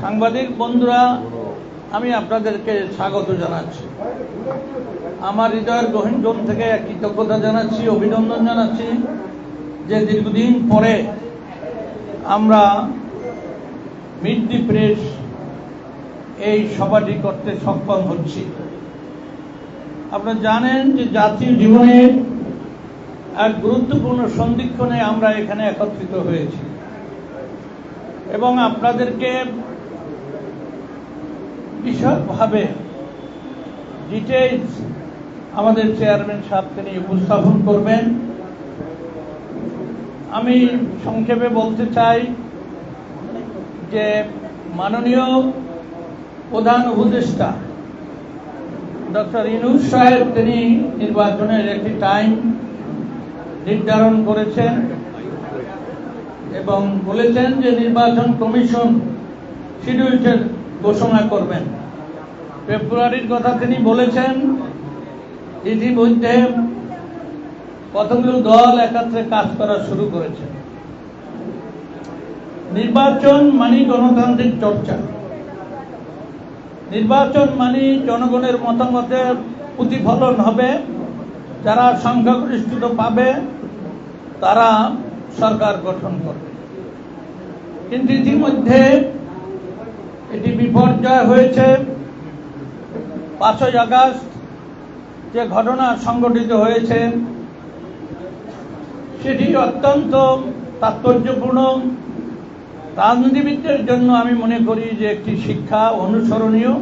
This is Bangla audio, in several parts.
সাংবাদিক বন্ধুরা, আমি আপনাদেরকে স্বাগত জানাচ্ছি। আমার হৃদয়ের গহীন থেকে কৃতজ্ঞতা জানাচ্ছি, অভিনন্দন জানাচ্ছি যে দীর্ঘদিন পরে আমরা মিড প্রেস এই সভাটি করতে সক্ষম হচ্ছি। আপনারা জানেন যে জাতীয় জীবনে এক গুরুত্বপূর্ণ সন্ধিক্ষণে আমরা এখানে একত্রিত হয়েছি। এবং আপনাদেরকে বিশদভাবে ডিটেলস আমাদের চেয়ারম্যান সাহেব তিনি উপস্থাপন করবেন। আমি সংক্ষেপে বলতে চাই যে মাননীয় প্রধান উপদেষ্টা ডক্টর ইনুস সাহেব, তিনি নির্বাচনের একটি টাইম নির্ধারণ করেছেন এবং বলেছেন যে নির্বাচন কমিশন শিডিউলটা ঘোষণা করবেন। ফেব্রুয়ারির কথা তিনি বলেছেন ইতিমধ্যে কতগুলো দল একাত্রে কাজ করা শুরু করেছে। নির্বাচন মানে গণতান্ত্রিক চর্চা। নির্বাচন মানে জনগণের মতামতের প্রতিফলন হবে, যারা সংখ্যাগরিষ্ঠতা পাবে, তারা সরকার গঠন করবে। কিন্তু ইতিমধ্যে এটি বিপর্যয় হয়েছে। পাঁচই আগস্ট যে ঘটনা সংঘটিত হয়েছে, সেটি অত্যন্ত তাৎপর্যপূর্ণ। রাজনীতিবিদদের জন্য আমি মনে করি যে একটি শিক্ষা অনুসরণীয়,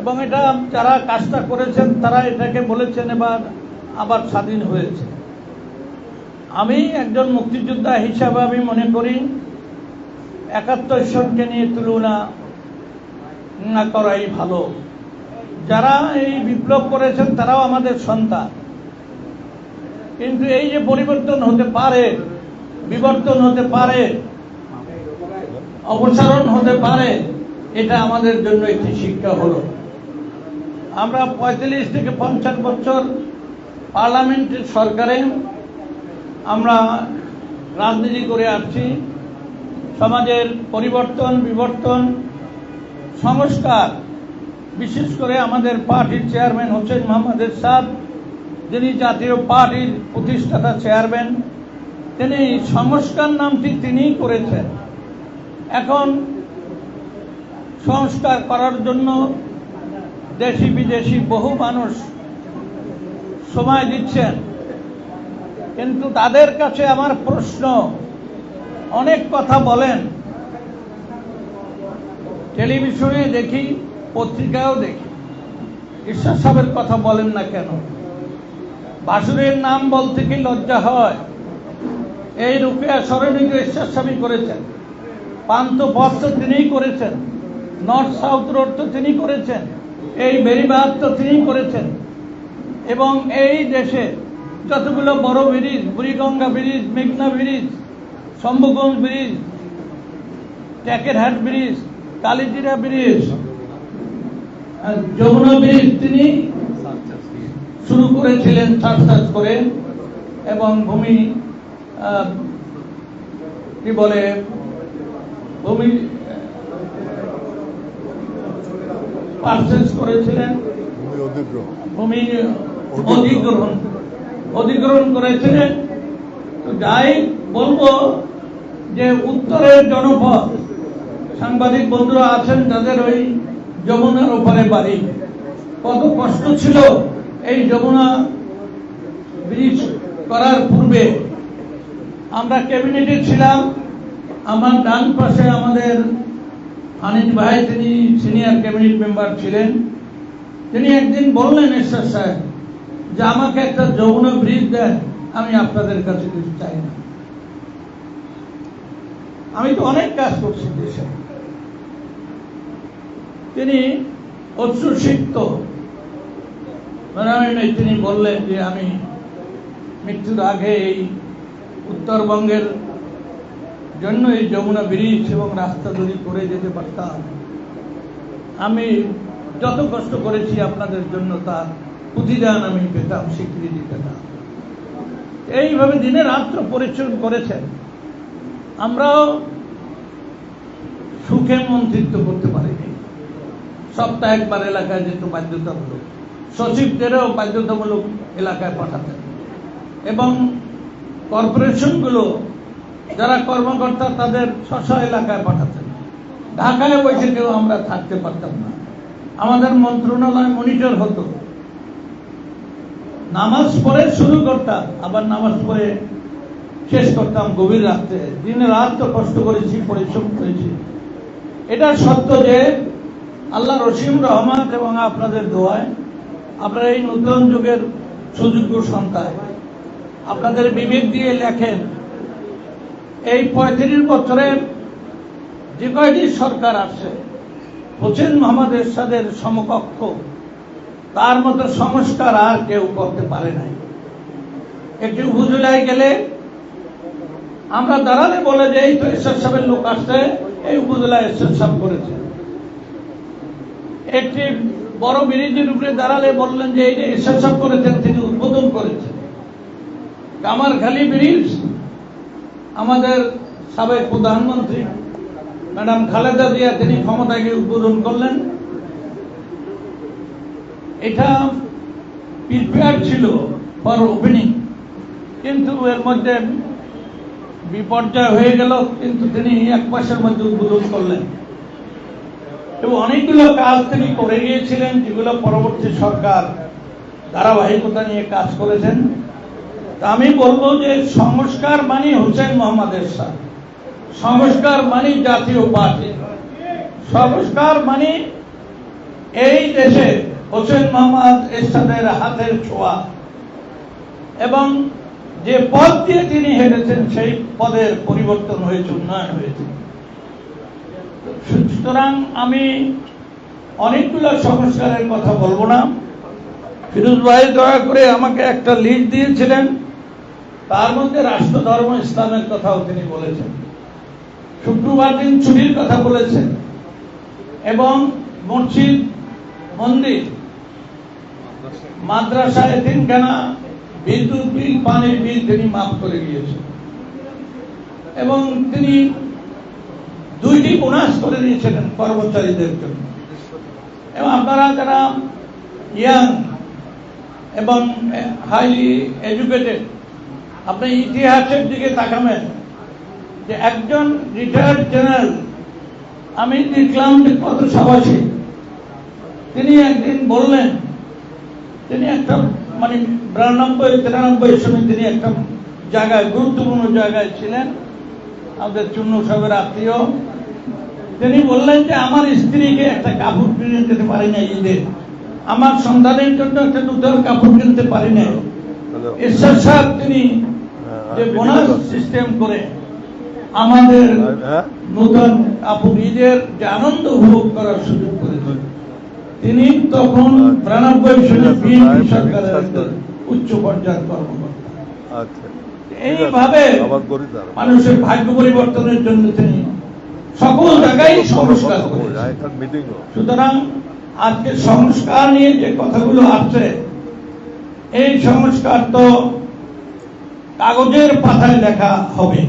এবং এটা যারা কাজটা করেছেন তারা এটাকে বলেছেন এবার আবার স্বাধীন হয়েছে। আমি একজন মুক্তিযোদ্ধা হিসাবে আমি মনে করি একাত্তর সনকে নিয়ে তুলনা না করাই ভালো। যারা এই বিপ্লব করেছেন, তারাও আমাদের সন্তান। কিন্তু এই যে পরিবর্তন হতে পারে, বিবর্তন হতে পারে, অপসারণ হতে পারে, এটা আমাদের জন্য একটি শিক্ষা হলো। আমরা পঁয়তাল্লিশ থেকে পঞ্চাশ বছর পার্লামেন্টের সরকারে আমরা রাজনীতি করে আসছি। সমাজের পরিবর্তন, বিবর্তন, সংস্কার, বিশেষ করে আমাদের পার্টির চেয়ারম্যান হোসেন মোহাম্মদ সাদ যিনি জাতীয় পার্টির প্রতিষ্ঠাতা চেয়ারম্যান, তিনি সংস্কার নামটি তিনিই করেছেন। এখন সংস্কার করার জন্য দেশি বিদেশি বহু মানুষ সময় দিচ্ছেন। কিন্তু তাদের কাছে আমার প্রশ্ন অনেক কথা বলেন। টেলিভিশনে দেখি পত্রিকাও দেখি। ঈশ্বর সাহেবের কথা বলেন না কেন? বাসুরের নাম বলতে কি লজ্জা হয়? এই রূপে স্মরণীয় ঈশ্বর স্বামী করেছেন। পান্ত পথ তো তিনিই করেছেন। নর্থ সাউথ রোড তো তিনি করেছেন। এই বেরিবাদ তো তিনিই করেছেন। এবং এই দেশে যতগুলো বড় ব্রিজ বুড়িগঙ্গা ব্রিজ মেঘনা bridge Shambhuganj bridge Takerhat bridge Kalijira bridge Jamuna bridge তিনি শুরু করেছিলেন সার্চ সার্চ করে এবং ভূমি কি বলে ভূমি পার্সেস করেছিলেন। ভূমি অধিগ্রহণ অধিগ্রহণ করেছিলেন। যাই বলব যে উত্তরের জনপদ সাংবাদিক বন্ধুরা আছেন তাদের ওই যমুনার ওপারে বাড়ি। কত কষ্ট ছিল এই যমুনা ব্রিজ করার পূর্বে। আমরা ক্যাবিনেটে ছিলাম, আমার ডান পাশে আমাদের আনিস ভাই, তিনি সিনিয়র ক্যাবিনেট মেম্বার ছিলেন। তিনি একদিন বললেন ঈশ্বর সাহেব যে আমাকে একটা যমুনা ব্রিজ দেন। আমি আপনাদের কাছে কিছু চাই না। আমি তো অনেক কাজ করছি দেশে। তিনি নারায়ণ তিনি বললেন যে আমি মৃত্যুর আগে এই উত্তরবঙ্গের জন্য এই যমুনা ব্রিজ এবং রাস্তা তৈরি করে যেতে পারতাম। আমি যত কষ্ট করেছি আপনাদের জন্য তার প্রতিদান আমি পেতাম স্বীকৃতি পেতাম এইভাবে দিনে রাত্র পরিশ্রম করেছেন। আমরাও সুখে মন্ত্রিত্ব করতে পারেনি। সপ্তাহে একবার এলাকায় যেত বাধ্যতামূলক, সচিবদেরও বাধ্যতামূলক এলাকায় পাঠাতেন। এবং কর্পোরেশনগুলো, যারা কর্মকর্তা, তাদের স্ব এলাকায় পাঠাতেন। ঢাকায় বসে আমরা থাকতে পারতাম না। আমাদের মন্ত্রণালয় মনিটর হতো। নামাজ পড়ে শুরু করতাম, আবার নামাজ পড়ে শেষ করতাম গভীর রাত্রে। দিনে রাত তো কষ্ট করেছি, পরিশ্রম করেছি। এটা সত্য যে আল্লাহ রসিম রহমান এবং আপনাদের দোয়ায় আপনারা এই নতুন যুগের সুযোগ্য সন্তান। আপনাদের বিবেক দিয়ে লেখেন, এই পঁয়ত্রিশ বছরে যে কয়টি সরকার আসছে, হোসেন মোহাম্মদ এরশাদের সমকক্ষ তার মতো সংস্কার আর কেউ করতে পারে নাই। একটি উপজেলায় গেলে আমরা দাঁড়ালে বলে যে, এই তো এরশাদ সাহেবের লোক আসছে, এই উপজেলায় এরশাদ সাহেব করেছে। একটি বড় ব্রিজের উপরে দাঁড়ালে বললেন যে, এই যে এরশাদ সাহেব করেছেন, তিনি উদ্বোধন করেছেন। কামারখালী ব্রিজ, আমাদের সাবেক প্রধানমন্ত্রী, ম্যাডাম খালেদা জিয়া, তিনি ক্ষমতাকে উদ্বোধন করলেন। এটা প্রিপেয়ার ছিল ফর ওপেনিং কিন্তু এর মধ্যে বিপর্যয় হয়ে গেল, কিন্তু তিনি এক মাসের মধ্যে উদ্বোধন করলেন। এবং অনেকগুলো কাজ তিনি করে গিয়েছিলেন, যেগুলো পরবর্তী সরকার ধারাবাহিকতা নিয়ে কাজ করেছেন। আমি বলব যে সংস্কার মানে হোসেন মোহাম্মদ এরশাদ। সংস্কার মানে জাতীয় পার্টি। সংস্কার মানে এই দেশে হোসেন মোহাম্মদ এরশাদের হাতের ছোঁয়া। এবং যে পদ দিয়ে তিনি হেরেছেন সেই পদের পরিবর্তন হয়েছে, উন্নয়ন হয়েছে। সুতরাং আমি অনেকগুলো সংস্কারের কথা বলব না। ফিরোজ ভাই, দয়া করে আমাকে একটা লিস্ট দিয়েছিলেন। তার মধ্যে রাষ্ট্র, ধর্ম, ইসলামের কথাও তিনি বলেছেন। শুক্রবার দিন ছুটির কথা বলেছেন। এবং মসজিদ, মন্দির মাদ্রাসায় দিন তিনখানা বিদ্যুৎ বিল, পানির বিল তিনি মাফ করে দিয়েছেন। এবং তিনি দুইটি বোনাস করে দিয়েছিলেন কর্মচারীদের জন্য। এবং আপনারা যারা ইয়াং এবং হাইলি এডুকেটেড আপনি ইতিহাসের দিকে তাকাবেন যে একজন রিটায়ার্ড জেনারেল আমি দেখলাম কত সাবাসী তিনি একদিন বললেন তিনি একটা মানে বিরানব্বই তিরানব্বই সময় তিনি একটা জায়গায় গুরুত্বপূর্ণ জায়গায় ছিলেন। আমাদের চূর্ণ সাহেবের আত্মীয়। তিনি বললেন যে আমার স্ত্রীকে একটা কাপড় কিনে দিতে পারি না ঈদের আমার সন্তানের জন্য একটা নূতন কাপড় কিনতে পারি না ঈশ্বর সাহেব তিনি যে বোনাস সিস্টেম করে আমাদের হ্যাঁ? নূতন কাপড় ঈদের যে আনন্দ উপভোগ করার সুযোগ তিনি তখন বিরানব্বই সনে বিএনপি সরকারের উচ্চ পর্যায়ের কর্মকর্তা। আচ্ছা। এইভাবে মানুষের ভাগ্য পরিবর্তনের জন্য তিনি সকল জায়গায় সংস্কার করেছেন। সুতরাং আজকে সংস্কার নিয়ে যে কথাগুলো আসছে এই সংস্কার তো কাগজের পাতায় লেখা হবে।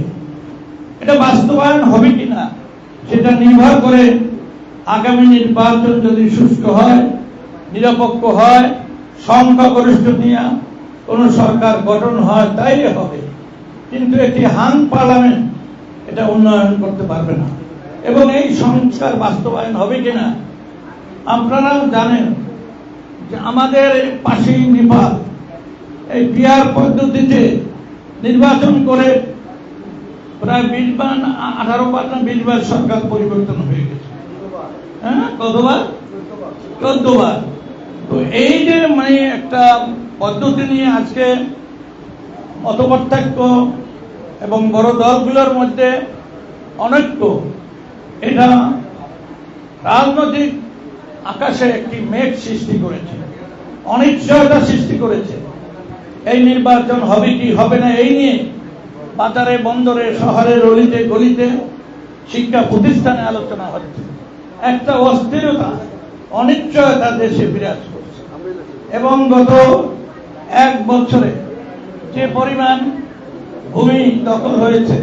এটা বাস্তবায়ন হবে কিনা সেটা নির্ভর করে আগামী নির্বাচন যদি সুস্থ হয়, নিরপেক্ষ হয়, সংখ্যাগরিষ্ঠ নিয়ে কোন সরকার গঠন হয় তাইলে হবে। কিন্তু একটি হাং পার্লামেন্ট এটা উন্নয়ন করতে পারবে না। এবং এই সংস্কার বাস্তবায়ন হবে কিনা, আপনারা জানেন যে আমাদের পাশেই নেপাল এই পিয়ার পদ্ধতিতে নির্বাচন করে প্রায় বিশ বার আঠারো বার না বিশ বার সরকার পরিবর্তন হয়ে হ্যাঁ? কতবার? চোদ্দবার। তো এই যে মানে একটা পদ্ধতি নিয়ে আজকে মতপার্থক্য এবং বড় দলগুলোর মধ্যে অনৈক্য, এটা রাজনৈতিক আকাশে একটি মেঘ সৃষ্টি করেছে, অনিশ্চয়তা সৃষ্টি করেছে। এই নির্বাচন হবে কি হবে না এই নিয়ে বাজারে, বন্দরে, শহরে, রলিতে, গলিতে শিক্ষা প্রতিষ্ঠানে আলোচনা হচ্ছে। একটা অস্থিরতা, অনিশ্চয়তা দেশে বিরাজ করছে। এবং গত এক বছরে যে পরিমাণ ভূমি দখল হয়েছে,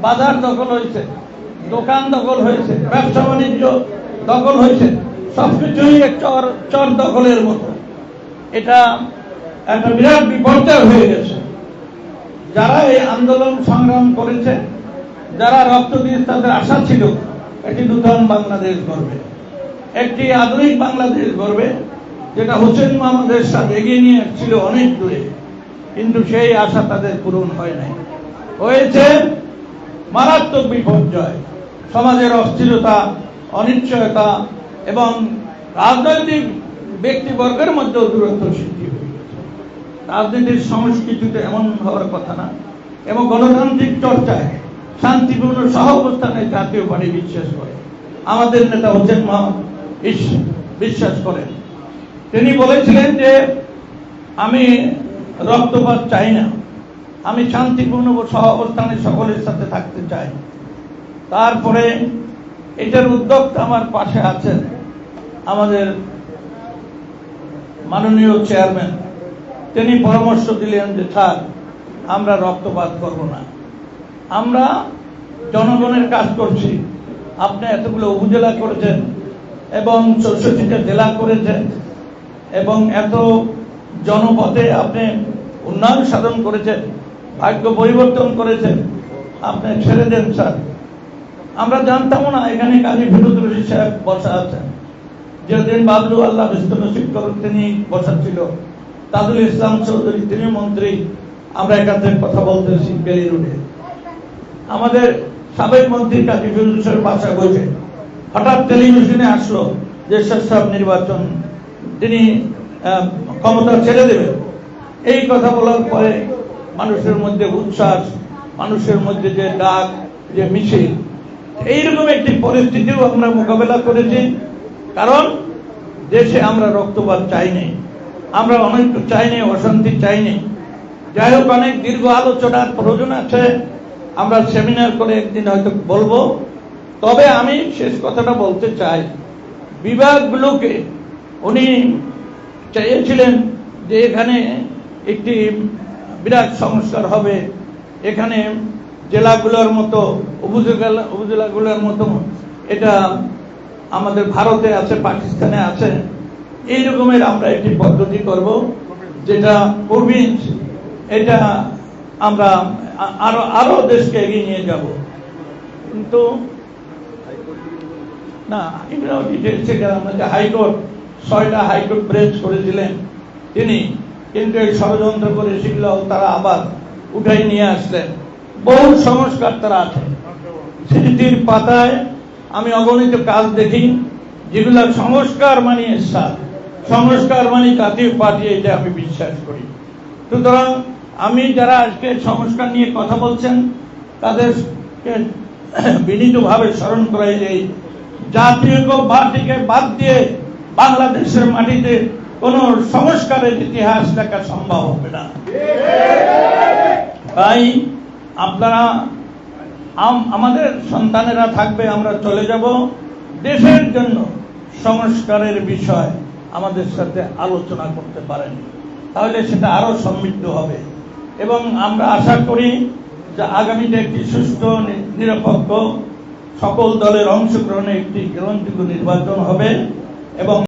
বাজার দখল হয়েছে, দোকান দখল হয়েছে, ব্যবসা বাণিজ্য দখল হয়েছে, সবকিছুই চর চর দখলের মতো। এটা একটা বিরাট বিপর্যয় হয়ে গেছে। যারা এই আন্দোলন সংগ্রাম করেছে, যারা রক্ত দিয়ে তাদের আশা ছিল একটি নূতন বাংলাদেশ গড়বে। একটি আধুনিক বাংলাদেশ গড়বে, যেটা হোসেন মোহাম্মদের সাথে এগিয়ে নিয়ে ছিল অনেক দূরে, কিন্তু সেই আশা তাদের পূরণ হয় নাই। হয়েছে মারাত্মক বিপর্যয়, সমাজের অস্থিরতা, অনিশ্চয়তা এবং রাজনৈতিক ব্যক্তিবর্গের মধ্যেও দূরত্ব সৃষ্টি হয়ে গেছে রাজনীতির সংস্কৃতিতে এমন হওয়ার কথা না, এবং গণতান্ত্রিক চর্চায় শান্তিপূর্ণ সহ অবস্থানে জাতীয় পার্টি বিশ্বাস করে। আমাদের নেতা হোসেন মোহাম্মদ বিশ্বাস করেন। তিনি বলেছিলেন যে, আমি রক্তপাত চাই না। আমি শান্তিপূর্ণ সহ অবস্থানে সকলের সাথে থাকতে চাই। তারপরে এটার উদ্যোক্তা আমার পাশে আছেন আমাদের মাননীয় চেয়ারম্যান। তিনি পরামর্শ দিলেন যে, স্যার, আমরা রক্তপাত করব না। আমরা জনগণের কাজ করছি। আপনি এতগুলো উপজেলা করেছেন এবং চৌষট্টিটা জেলা করেছেন এবং এত জনপথে আপনি উন্নয়ন সাধন করেছেন, ভাগ্য পরিবর্তন করেছেন। আপনি ছেড়ে দেন, স্যার। আমরা জানতামও না, এখানে কাজী ফিরুদ রশিদ সাহেব বসা আছেন। যেদিন বাবলু আল্লাহ বিস্তর শিক্ষক তিনি বসা ছিল। তাজুল ইসলাম চৌধুরী, তিনি মন্ত্রী। আমরা এখান থেকে কথা বলতেছি বেলি রোডে আমাদের সাবেক মন্ত্রী কাজী ফিরুজ সাহেব বাসা বসে হঠাৎ টেলিভিশনে আসলো যে সব নির্বাচন, তিনি ক্ষমতা ছেড়ে দেবেন। এই কথা বলার পরে মানুষের মধ্যে উচ্ছ্বাস, মানুষের মধ্যে যে ডাক, যে মিছিল, এইরকম একটি পরিস্থিতিও আমরা মোকাবেলা করেছি। কারণ দেশে আমরা রক্তপাত চাইনি আমরা অনেক চাইনি অশান্তি চাইনি যাই হোক, অনেক দীর্ঘ আলোচনার প্রয়োজন আছে। আমরা সেমিনার করে একদিন হয়তো বলব। তবে আমি শেষ কথাটা বলতে চাই। বিভাগগুলোকে উনি চেয়েছিলেন যে এখানে একটি বিরাট সংস্কার হবে। এখানে জেলাগুলোর মতো, উপজেলা, উপজেলাগুলোর মতো, এটা আমাদের ভারতে আছে, পাকিস্তানে আছে। এই রকমের আমরা একটি পদ্ধতি করব, যেটা প্রভিন্স এটা আমরা আরও আরও দেশকে এগিয়ে নিয়ে যাব। কিন্তু না এগুলো ডিটেলস আমাদের হাইকোর্ট, ছয়টা হাইকোর্ট ব্রেঞ্চ করেছিলেন তিনি। কিন্তু এই ষড়যন্ত্র করে সেগুলো তারা আবার উঠাই নিয়ে আসলেন। বহু সংস্কার তারা আছে। স্মৃতির পাতায় আমি অগণিত কাজ দেখি। যেগুলো সংস্কার মানে সার সংস্কার মানে জাতীয় পার্টি এটা আমি বিশ্বাস করি। সুতরাং আমি যারা আজকে সংস্কার নিয়ে কথা বলছেন, তাদেরকে বিনীতভাবে স্মরণ করাই যে জাতীয় পার্টিকে বাদ দিয়ে বাংলাদেশের মাটিতে কোন সংস্কারের ইতিহাস লেখা সম্ভব হবে না। তাই আপনারা আমাদের সন্তানেরা থাকবে, আমরা চলে যাব। দেশের জন্য সংস্কারের বিষয় আমাদের সাথে আলোচনা করতে পারেন। তাহলে সেটা আরও সমৃদ্ধ হবে। এবং আমরা আশা করি যে আগামীতে একটি নি- নিরপেক্ষ সকল দলের অংশগ্রহণে একটি গ্রহণযোগ্য নির্বাচন হবে এবং